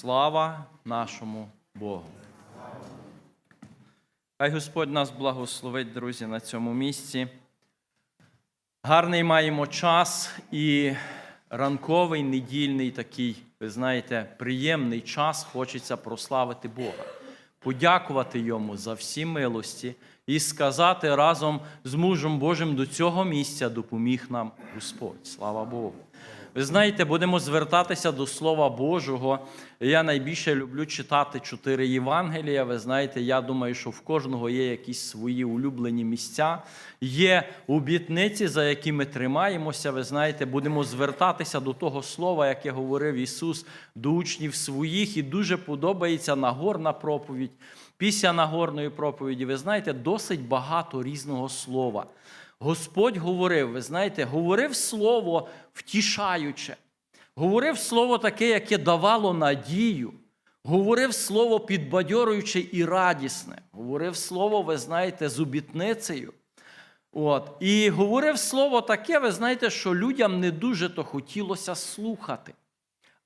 Слава нашому Богу. Хай Господь нас благословить, друзі, на цьому місці. Гарний маємо час і ранковий, недільний такий, ви знаєте, приємний час хочеться прославити Бога, подякувати Йому за всі милості і сказати разом з мужем Божим до цього місця допоміг нам Господь. Слава Богу. Ви знаєте, будемо звертатися до Слова Божого. Я найбільше люблю читати чотири Євангелія. Ви знаєте, я думаю, що в кожного є якісь свої улюблені місця, є обітниці, за які ми тримаємося. Ви знаєте, будемо звертатися до того слова, яке говорив Ісус до учнів своїх, і дуже подобається Нагорна проповідь. Після Нагорної проповіді, ви знаєте, досить багато різного слова. Господь говорив, ви знаєте, говорив слово втішаюче, говорив слово таке, яке давало надію, говорив слово підбадьорююче і радісне, говорив слово, ви знаєте, з обітницею. От. І говорив слово таке, ви знаєте, що людям не дуже то хотілося слухати.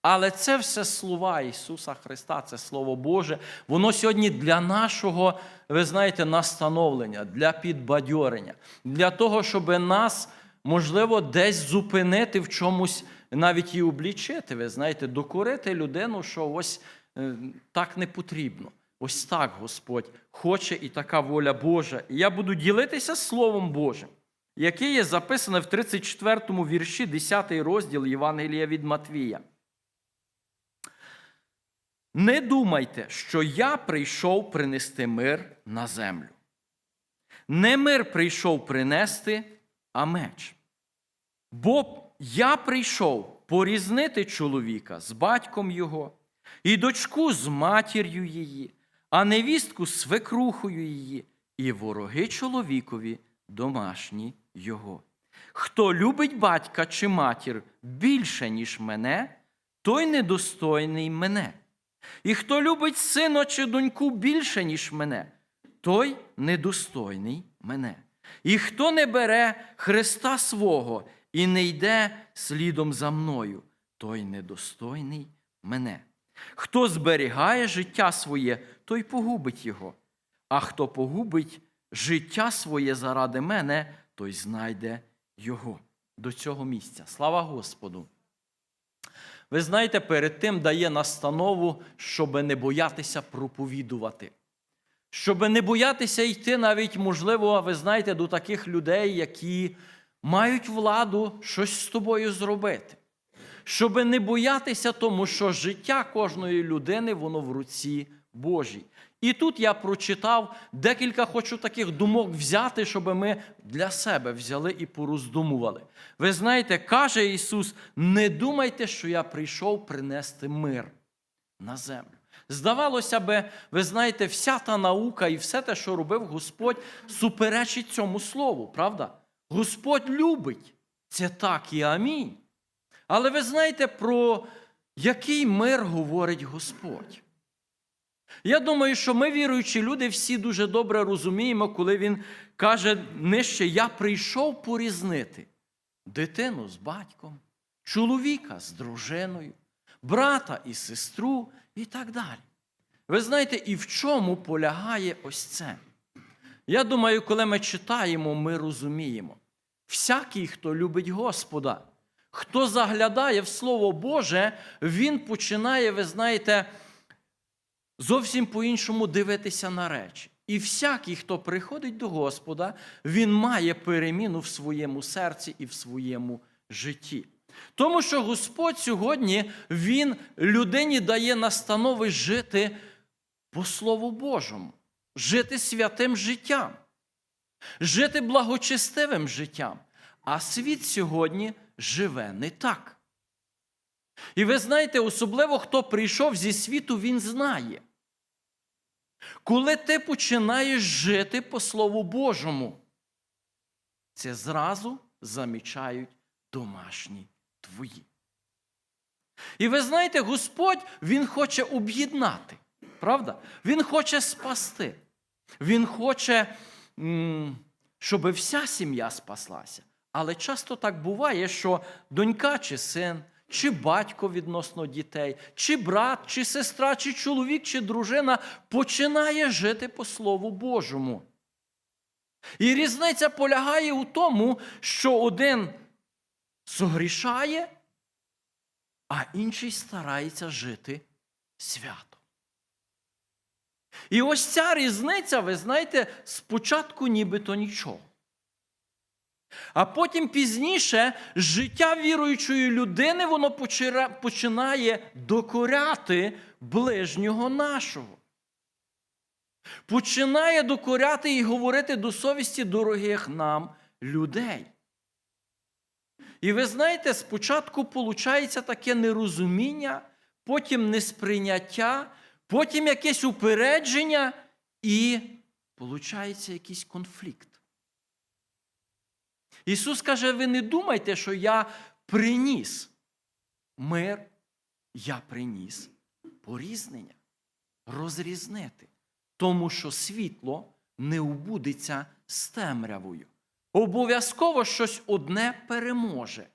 Але це все слова Ісуса Христа, це Слово Боже. Воно сьогодні для нашого, ви знаєте, настановлення, для підбадьорення, для того, щоб нас, можливо, десь зупинити в чомусь, навіть і облічити. Ви знаєте, докорити людину, що ось е, так не потрібно. Ось так Господь хоче і така воля Божа. І я буду ділитися Словом Божим, яке є записане в 34 му вірші, 10 розділ Євангелія від Матвія. Не думайте, що я прийшов принести мир на землю. Не мир прийшов принести, а меч. Бо я прийшов порізнити чоловіка з батьком його, і дочку з матір'ю її, а невістку з свекрухою її, і вороги чоловікові домашні його. Хто любить батька чи матір більше, ніж мене, той недостойний мене. І хто любить сина чи доньку більше, ніж мене, той недостойний мене. І хто не бере Христа свого і не йде слідом за мною, той недостойний мене. Хто зберігає життя своє, той погубить його. А хто погубить життя своє заради мене, той знайде його до цього місця. Слава Господу! Ви знаєте, перед тим дає настанову, щоб не боятися проповідувати. Щоб не боятися йти навіть, можливо, ви знаєте, до таких людей, які мають владу щось з тобою зробити. Щоб не боятися тому, що життя кожної людини, воно в руці Божій. І тут я прочитав декілька хочу таких думок взяти, щоб ми для себе взяли і пороздумували. Ви знаєте, каже Ісус: не думайте, що я прийшов принести мир на землю. Здавалося би, ви знаєте, вся та наука і все те, що робив Господь, суперечить цьому слову, правда? Господь любить. Це так і амінь. Але ви знаєте, про який мир говорить Господь? Я думаю, що ми, віруючі люди, всі дуже добре розуміємо, коли він каже нижче, я прийшов порізнити дитину з батьком, чоловіка з дружиною, брата і сестру і так далі. Ви знаєте, і в чому полягає ось це? Я думаю, коли ми читаємо, ми розуміємо. Всякий, хто любить Господа, хто заглядає в Слово Боже, він починає, ви знаєте, зовсім по-іншому дивитися на речі. І всякий, хто приходить до Господа, він має переміну в своєму серці і в своєму житті. Тому що Господь сьогодні Він людині дає настанови жити по Слову Божому, жити святим життям, жити благочестивим життям. А світ сьогодні живе не так. І ви знаєте, особливо хто прийшов зі світу, він знає. Коли ти починаєш жити по Слову Божому, це зразу замічають домашні твої. І ви знаєте, Господь Він хоче об'єднати, правда? Він хоче спасти. Він хоче, щоб вся сім'я спаслася. Але часто так буває, що донька чи син, чи батько відносно дітей, чи брат, чи сестра, чи чоловік, чи дружина починає жити по Слову Божому. І різниця полягає у тому, що один согрішає, а інший старається жити свято. І ось ця різниця, ви знаєте, спочатку нібито нічого. А потім пізніше життя віруючої людини воно починає докоряти ближнього нашого. Починає докоряти і говорити до совісті дорогих нам людей. І ви знаєте, спочатку виходить таке нерозуміння, потім несприйняття, потім якесь упередження і виходить якийсь конфлікт. Ісус каже: ви не думайте, що я приніс мир, я приніс порізнення, розрізнити, тому що світло не убудеться з темрявою. Обов'язково щось одне переможе.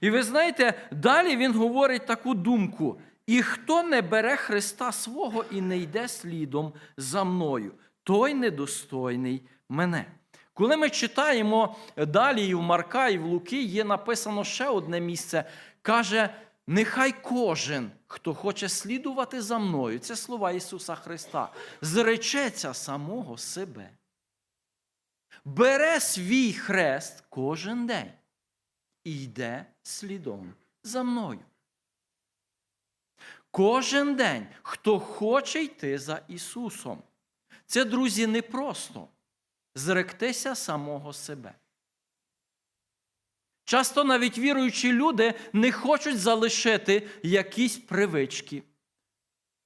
І ви знаєте, далі він говорить таку думку: і хто не бере Христа свого і не йде слідом за мною, той недостойний мене. Коли ми читаємо далі і в Марка, і в Луки, є написано ще одне місце. Каже: нехай кожен, хто хоче слідувати за мною, це слова Ісуса Христа, зречеться самого себе. Бере свій хрест кожен день і йде слідом за мною. Кожен день, хто хоче йти за Ісусом. Це, друзі, непросто зректися самого себе. Часто навіть віруючі люди не хочуть залишити якісь привички,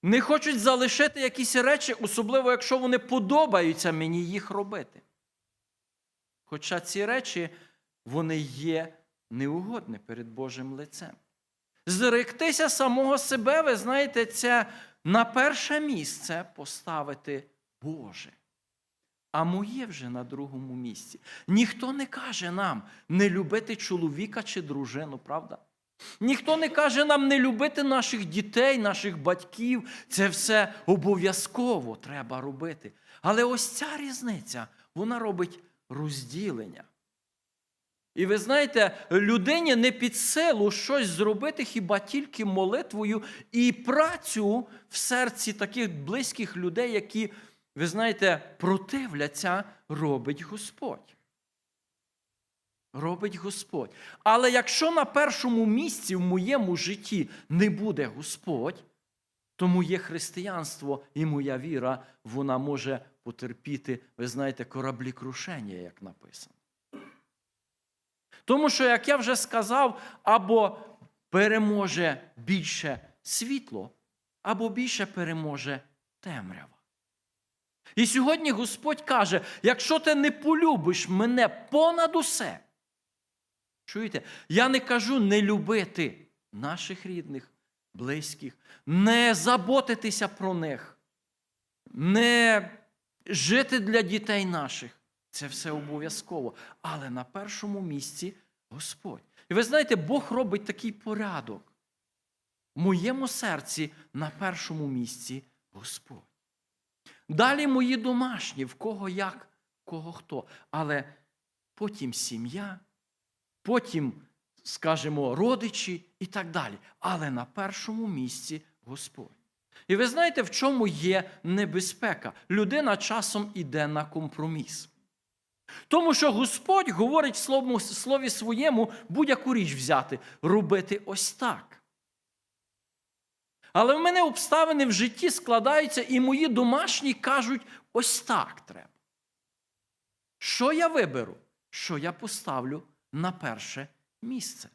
не хочуть залишити якісь речі, особливо якщо вони подобаються мені їх робити. Хоча ці речі вони є неугодні перед Божим лицем. Зректися самого себе, ви знаєте, це на перше місце поставити Боже. А моє вже на другому місці. Ніхто не каже нам не любити чоловіка чи дружину, правда? Ніхто не каже нам не любити наших дітей, наших батьків. Це все обов'язково треба робити. Але ось ця різниця, вона робить розділення. І ви знаєте, людині не під силу щось зробити хіба тільки молитвою і працю в серці таких близьких людей, які, ви знаєте, противляться, робить Господь. Робить Господь. Але якщо на першому місці в моєму житті не буде Господь, то моє християнство і моя віра, вона може потерпіти, ви знаєте, кораблі крушення, як написано. Тому що, як я вже сказав, або переможе більше світло, або більше переможе темрява. І сьогодні Господь каже: якщо ти не полюбиш мене понад усе, чуєте, я не кажу не любити наших рідних, близьких, не заботитися про них, не жити для дітей наших. Це все обов'язково. Але на першому місці Господь. І ви знаєте, Бог робить такий порядок. В моєму серці на першому місці Господь. Далі мої домашні, в кого як, кого хто. Але потім сім'я, потім, скажімо, родичі і так далі. Але на першому місці Господь. І ви знаєте, в чому є небезпека? Людина часом іде на компроміс. Тому що Господь говорить в слові, своєму будь-яку річ взяти, робити ось так. Але в мене обставини в житті складаються, і мої домашні кажуть, ось так треба. Що я виберу? Що я поставлю на перше місце?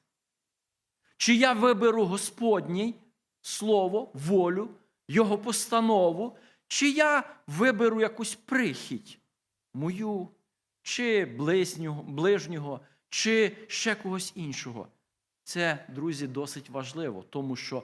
Чи я виберу Господній слово, волю, Його постанову, чи я виберу якусь прихідь мою, чи ближнього, ближнього, чи ще когось іншого? Це, друзі, досить важливо, тому що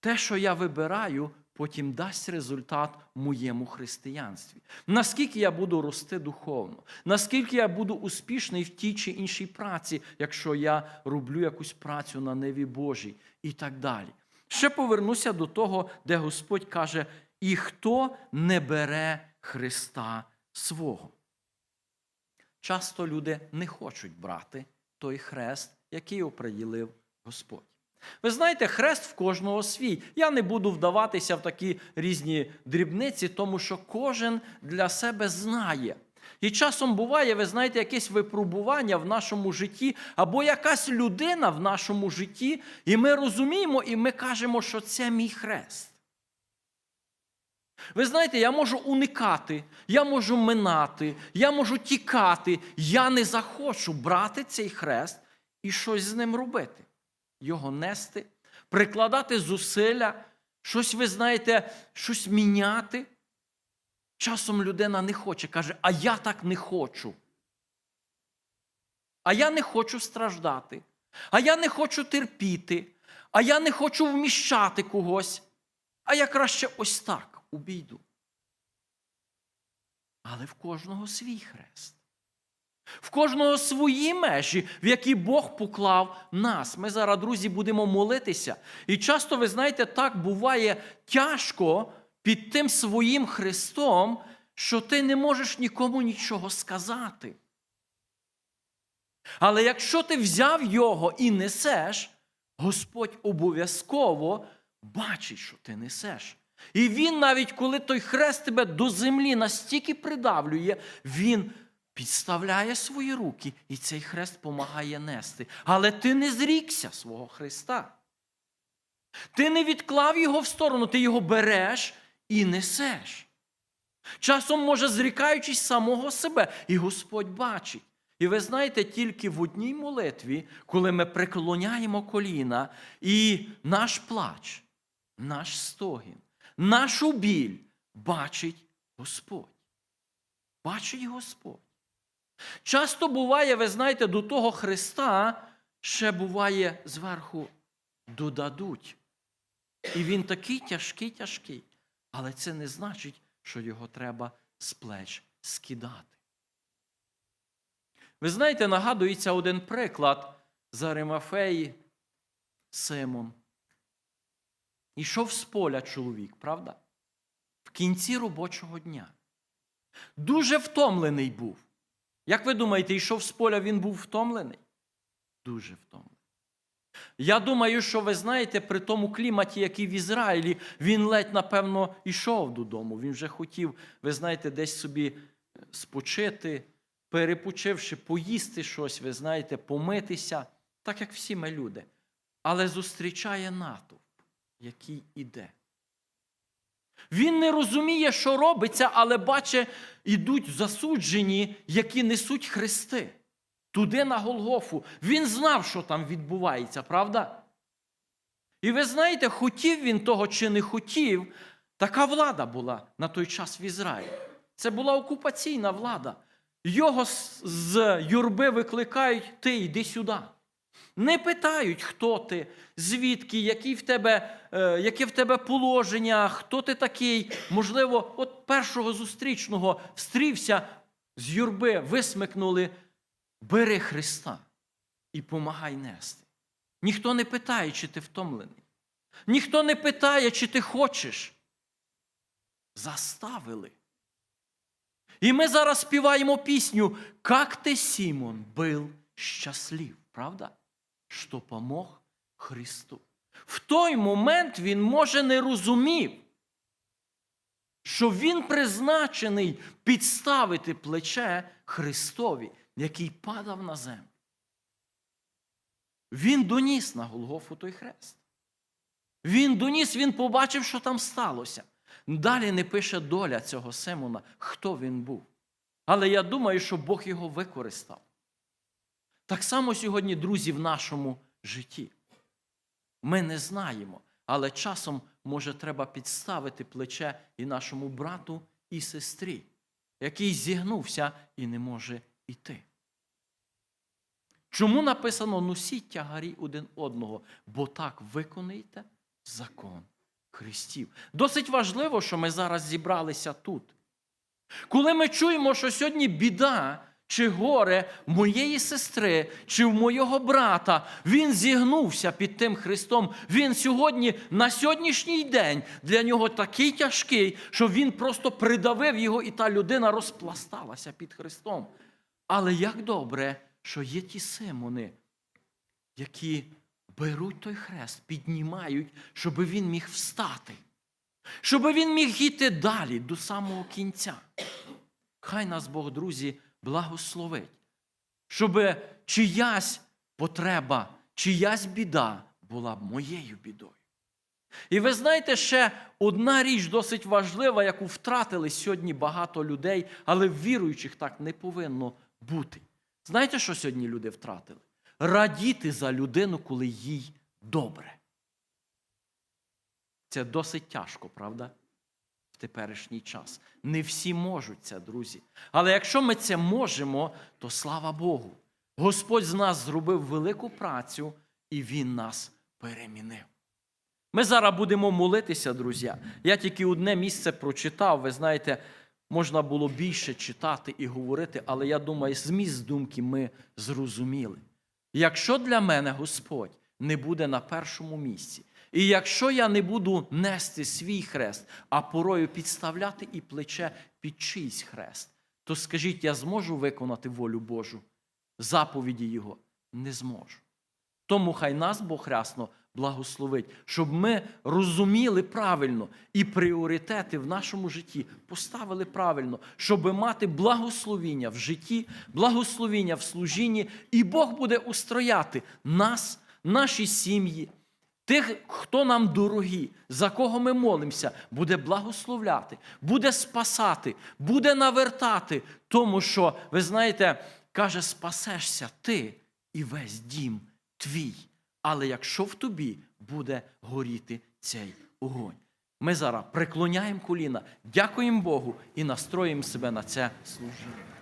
те, що я вибираю, потім дасть результат моєму християнстві. Наскільки я буду рости духовно, наскільки я буду успішний в тій чи іншій праці, якщо я роблю якусь працю на неві Божій і так далі. Ще повернуся до того, де Господь каже: і хто не бере Христа свого. Часто люди не хочуть брати той хрест, який оприділив Господь. Ви знаєте, хрест в кожного свій. Я не буду вдаватися в такі різні дрібниці, тому що кожен для себе знає. І часом буває, ви знаєте, якесь випробування в нашому житті, або якась людина в нашому житті, і ми розуміємо, і ми кажемо, що це мій хрест. Ви знаєте, я можу уникати, я можу минати, я можу тікати. Я не захочу брати цей хрест і щось з ним робити. Його нести, прикладати зусилля, щось, ви знаєте, щось міняти. Часом людина не хоче, каже, а я так не хочу. А я не хочу страждати, а я не хочу терпіти, а я не хочу вміщати когось, а я краще ось так обійду. Але в кожного свій хрест. В кожного свої межі, в які Бог поклав нас. Ми зараз, друзі, будемо молитися. І часто, ви знаєте, так буває тяжко під тим своїм Христом, що ти не можеш нікому нічого сказати. Але якщо ти взяв його і несеш, Господь обов'язково бачить, що ти несеш. І він, навіть коли той хрест тебе до землі настільки придавлює, він підставляє свої руки, і цей хрест помагає нести. Але ти не зрікся свого Христа. Ти не відклав його в сторону, ти його береш і несеш. Часом, може, зрікаючись самого себе, і Господь бачить. І ви знаєте, тільки в одній молитві, коли ми преклоняємо коліна, і наш плач, наш стогін, нашу біль бачить Господь. Бачить Господь. Часто буває, ви знаєте, до того Христа ще буває зверху додадуть. І він такий тяжкий, тяжкий. Але це не значить, що його треба з плеч скидати. Ви знаєте, нагадується один приклад з Аримафеї Симон. Ішов з поля чоловік, правда? В кінці робочого дня. Дуже втомлений був. Як ви думаєте, йшов з поля, він був втомлений? Дуже втомлений. Я думаю, що ви знаєте, при тому кліматі, який в Ізраїлі, він ледь, напевно, йшов додому. Він вже хотів, ви знаєте, десь собі спочити, перепочивши, поїсти щось, ви знаєте, помитися, так як всі ми люди. Але зустрічає натовп, який іде. Він не розуміє, що робиться, але бачить, ідуть засуджені, які несуть хрести. Туди на Голгофу. Він знав, що там відбувається, правда? І ви знаєте, хотів він того чи не хотів, така влада була на той час в Ізраїлі. Це була окупаційна влада. Його з юрби викликають, ти йди сюди. Не питають, хто ти, звідки, які в тебе, е, яке в тебе положення, хто ти такий. Можливо, от першого зустрічного встрівся з юрби, висмикнули, бери Христа і помагай нести. Ніхто не питає, чи ти втомлений. Ніхто не питає, чи ти хочеш. Заставили. І ми зараз співаємо пісню «Как ти, Сімон, был щаслив», правда? Що помог Христу. В той момент він, може, не розумів, що він призначений підставити плече Христові, який падав на землю. Він доніс на Голгофу той хрест. Він доніс, він побачив, що там сталося. Далі не пише доля цього Симона, хто він був. Але я думаю, що Бог його використав. Так само сьогодні, друзі, в нашому житті. Ми не знаємо, але часом, може, треба підставити плече і нашому брату і сестрі, який зігнувся і не може йти. Чому написано носіть тягарі один одного, бо так виконуєте закон Христів. Досить важливо, що ми зараз зібралися тут. Коли ми чуємо, що сьогодні біда чи горе моєї сестри чи в моєго брата, він зігнувся під тим Христом. Він сьогодні, на сьогоднішній день, для нього такий тяжкий, що він просто придавив його, і та людина розпласталася під Христом. Але як добре, що є ті симони, які беруть той хрест, піднімають, щоб він міг встати, щоб він міг йти далі до самого кінця. Хай нас Бог, друзі, благословить, щоб чиясь потреба, чиясь біда була б моєю бідою. І ви знаєте, ще одна річ досить важлива, яку втратили сьогодні багато людей, але віруючих так не повинно бути. Знаєте, що сьогодні люди втратили? Радіти за людину, коли їй добре. Це досить тяжко, правда? В теперішній час. Не всі можуть це, друзі. Але якщо ми це можемо, то слава Богу. Господь з нас зробив велику працю, і Він нас перемінив. Ми зараз будемо молитися, друзі. Я тільки одне місце прочитав. Ви знаєте, можна було більше читати і говорити, але я думаю, зміст думки ми зрозуміли. Якщо для мене Господь не буде на першому місці, і якщо я не буду нести свій хрест, а порою підставляти і плече під чийсь хрест, то скажіть, я зможу виконати волю Божу, заповіді Його? Не зможу. Тому хай нас Бог рясно благословить, щоб ми розуміли правильно і пріоритети в нашому житті поставили правильно, щоб мати благословіння в житті, благословіння в служінні, і Бог буде устрояти нас, наші сім'ї, тих, хто нам дорогі, за кого ми молимося, буде благословляти, буде спасати, буде навертати, тому що, ви знаєте, каже, спасешся ти і весь дім твій. Але якщо в тобі буде горіти цей огонь. Ми зараз преклоняємо коліна, дякуємо Богу і настроїмо себе на це служіння.